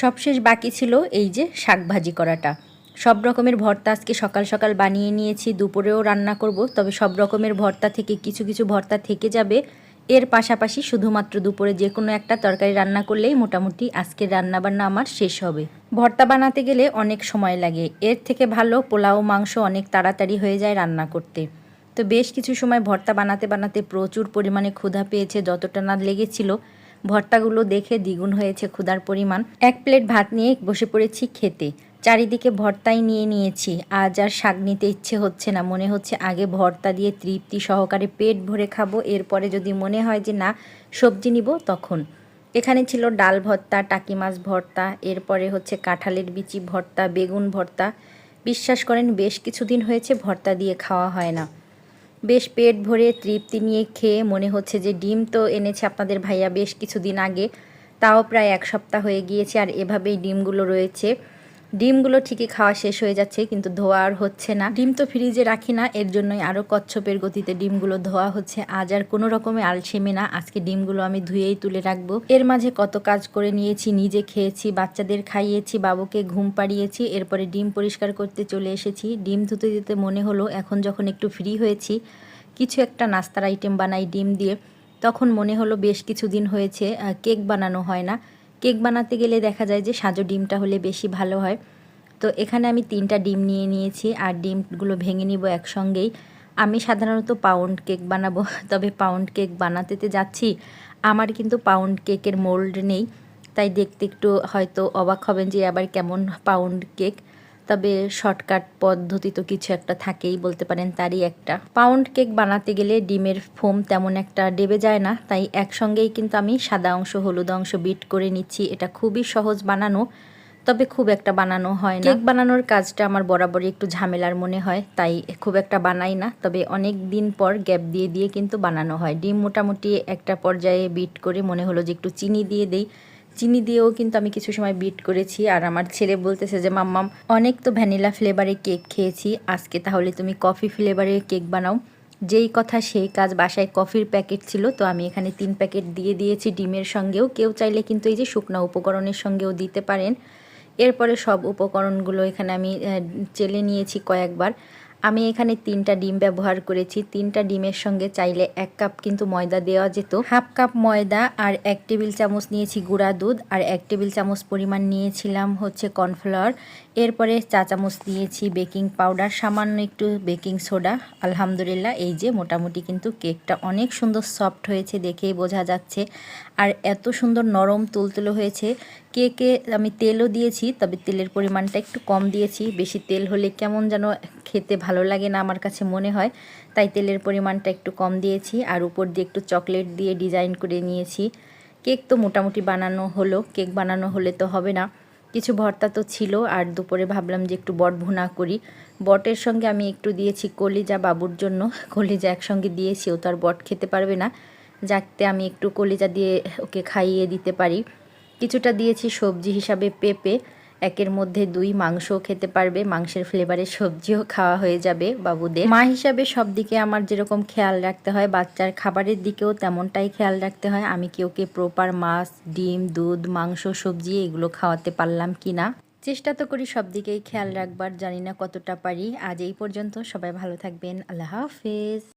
সবশেষ বাকি ছিল এই যে শাক ভাজি করাটা। সব রকমের ভর্তা আজকে সকাল সকাল বানিয়ে নিয়েছি, দুপুরেও রান্না করব, তবে সব রকমের ভর্তা থেকে কিছু কিছু ভর্তা থেকে যাবে। এর পাশাপাশি শুধুমাত্র দুপুরে যে কোনো একটা তরকারি রান্না করলেই মোটামুটি আজকের রান্নাবান্না আমার শেষ হবে। ভর্তা বানাতে গেলে অনেক সময় লাগে, এর থেকে ভালো পোলাও, মাংস অনেক তাড়াতাড়ি হয়ে যায় রান্না করতে। তো বেশ কিছু সময় ভর্তা বানাতে বানাতে প্রচুর পরিমাণে ক্ষুধা পেয়েছে, যতটা না লেগেছিল। ভর্তাগুলো দেখে দ্বিগুণ হয়েছে ক্ষুধার পরিমাণ। এক প্লেট ভাত নিয়ে বসে পড়েছি খেতে। চারিদিকে ভর্তাই নিয়ে নিয়েছি। আজ আর শাক নিতে ইচ্ছে হচ্ছে না। মনে হচ্ছে আগে ভর্তা দিয়ে তৃপ্তি সহকারে পেট ভরে খাব। এরপরে যদি মনে হয় যে না, সবজি নিব তখন। এখানে ছিল ডাল ভর্তা, টাকি মাছ ভর্তা, এরপরে হচ্ছে কাঁঠালের বিচি ভর্তা, বেগুন ভর্তা। বিশ্বাস করেন, বেশ কিছুদিন হয়েছে ভর্তা দিয়ে খাওয়া হয় না। বেশ পেট ভরে তৃপ্তি নিয়ে খেয়ে মনে হচ্ছে যে ডিম তো এনেছে আপনাদের ভাইয়া বেশ কিছুদিন আগে, তাও প্রায় এক সপ্তাহ হয়ে গিয়েছে আর এভাবেই ডিমগুলো রয়েছে। ডিমগুলো ঠিকই খাওয়া শেষ হয়ে যাচ্ছে, কিন্তু ধোয়া আর হচ্ছে না। ডিম তো ফ্রিজে রাখি না, এর জন্যই আরও কচ্ছপের গতিতে ডিমগুলো ধোয়া হচ্ছে। আজ আর কোনো রকমে আলসেমে না, আজকে ডিমগুলো আমি ধুয়েই তুলে রাখব। এর মাঝে কত কাজ করে নিয়েছি, নিজে খেয়েছি, বাচ্চাদের খাইয়েছি, বাবুকে ঘুম পাড়িয়েছি, এরপরে ডিম পরিষ্কার করতে চলে এসেছি। ডিম ধুতে দিতে মনে হলো, এখন যখন একটু ফ্রি হয়েছি, কিছু একটা নাস্তার আইটেম বানাই ডিম দিয়ে। তখন মনে হলো বেশ কিছুদিন হয়েছে কেক বানানো হয় না। কেক বানাতে গেলে দেখা যায় যে সাজো ডিমটা হলে বেশি ভালো হয়। তো এখানে আমি তিনটা ডিম নিয়ে নিয়েছি আর ডিমগুলো ভেঙে নিব একসঙ্গেই। আমি সাধারণত পাউন্ড কেক বানাবো, তবে পাউন্ড কেক বানাতে যাচ্ছি। আমার কিন্তু পাউন্ড কেকের মোল্ড নেই, তাই দেখতে একটু হয়তো অবাক হবেন যে আবার কেমন পাউন্ড কেক তবে শর্টকাট পদ্ধতি তো কিছু একটা থাকেই বলতে পারেন, তারই একটা। পাউন্ড কেক বানাতে গেলে ডিমের ফোম তেমন একটা ডেবে যায় না, তাই একসঙ্গেই কিন্তু আমি সাদা অংশ, হলুদ অংশ বিট করে নিচ্ছি। এটা খুবই সহজ বানানো, তবে খুব একটা বানানো হয় না। কেক বানানোর কাজটা আমার বরাবরই একটু ঝামেলার মনে হয়, তাই খুব একটা বানাই না। তবে অনেক দিন পর গ্যাপ দিয়ে দিয়ে কিন্তু বানানো হয়। ডিম মোটামুটি একটা পর্যায়ে বিট করে মনে হলো যে একটু চিনি দিয়ে দেই। চিনি দিয়েও কিন্তু আমি কিছু সময় বিট করেছি। আর আমার ছেলে বলতেছে যে মাম্মাম অনেক তো ভ্যানিলা ফ্লেভারে কেক খেয়েছি। আজকে তাহলে তুমি কফি ফ্লেভারে কেক বানাও। যেই কথা সেই কাজ বাসায় কফির প্যাকেট ছিল, তো আমি এখানে তিন প্যাকেট দিয়ে দিয়েছি ডিমের সঙ্গেও। কেউ চাইলে কিন্তু এই যে শুকনা উপকরণের সঙ্গেও দিতে পারেন। এরপরে সব উপকরণগুলো এখানে আমি চেলে নিয়েছি কয়েকবার। আমি এখানে তিনটা ডিম ব্যবহার করেছি। তিনটা ডিমের সঙ্গে চাইলে এক কাপ কিন্তু ময়দা দেওয়া যেত। হাফ কাপ ময়দা আর এক টেবিল চামচ নিয়েছি গুঁড়া দুধ আর এক টেবিল চামচ পরিমাণ নিয়েছিলাম হচ্ছে কর্নফ্লাওয়ার। এরপরে চা চামচ দিয়েছি বেকিং পাউডার, সামান্য একটু বেকিং সোডা। আলহামদুলিল্লাহ, এই যে মোটামুটি কিন্তু কেকটা অনেক সুন্দর সফট হয়েছে দেখেই বোঝা যাচ্ছে। আর এত সুন্দর নরম তুলতুলো হয়েছে। কেকে আমি তেলও দিয়েছি, তবে তেলের পরিমাণটা একটু কম দিয়েছি। বেশি তেল হলে কেমন যেন খেতে ভালো লাগে না আমার কাছে মনে হয়। তাই তেলের পরিমাণটা একটু কম দিয়েছি আর উপর দিয়ে একটু চকলেট দিয়ে ডিজাইন করে নিয়েছি। কেক তো মোটামুটি বানানো হলো, কেক বানানো হলে তো হবে না। কিছু ভর্তা তো ছিল, আর দুপুরে ভাবলাম যে একটু বট ভুনা করি। বটের সঙ্গে আমি একটু দিয়েছি কলিজা বাবুর জন্য। কলিজা একসঙ্গে দিয়েছি, ও তো আর বট খেতে পারবে না। যাতে আমি একটু কলিজা দিয়ে ওকে খাইয়ে দিতে পারি। কিছুটা দিয়েছি সবজি হিসাবে পেঁপে একের মধ্যে দুই মাংসও খেতে পারবে, মাংসের ফ্লেভারের সবজিও খাওয়া হয়ে যাবে বাবুদের। মা হিসাবে সব দিকে আমার যেরকম খেয়াল রাখতে হয়, বাচ্চার খাবারের দিকেও তেমনটাই খেয়াল রাখতে হয়। আমি কি ওকে প্রপার মাছ, ডিম, দুধ, মাংস, সবজি এগুলো খাওয়াতে পারলাম কি না চেষ্টা তো করি সব দিকেই খেয়াল রাখবার, জানি না কতটা পারি। আজ এই পর্যন্ত সবাই ভালো থাকবেন, আল্লাহ হাফেজ।